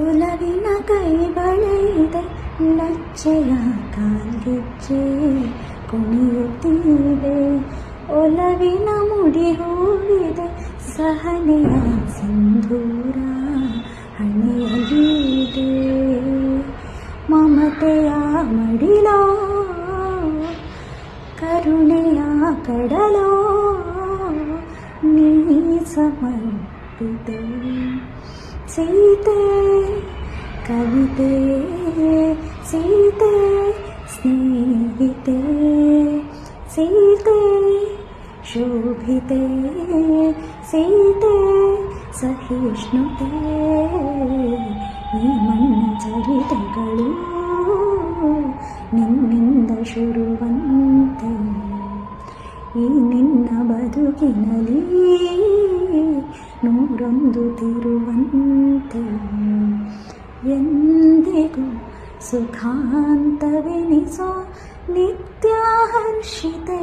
ഉലവിന കൈവളയത് ലക്ഷയാകാലിച്ച് കുണിയുത്തീടെ ഒലവിന സഹനയ സിന്ധൂര ಹಣೆಯಲಿದೆ ಮಮತೆಯ ಮಡಿಲೋ ಕರುಣೆಯ ಕಡಲೋ ನೀ సీతే కవితే సీతే స్నేహితే సీతే శోభితే సీతే ಸಹಿಷ್ಣುತೆ ಈ ಮಣ್ಣ ಚರಿತೆಗಳು ನಿನ್ನಿಂದ ಶುರುವಂತೆ ಈ ನಿನ್ನ ಬದುಕಿನಲ್ಲಿ ನೂರೊಂದು ತಿರುವಂತೆ ಎಂದಿಗೂ ಸುಖಾಂತವೆನಿಸೋ ನಿತ್ಯ ಹರ್ಷಿತೆ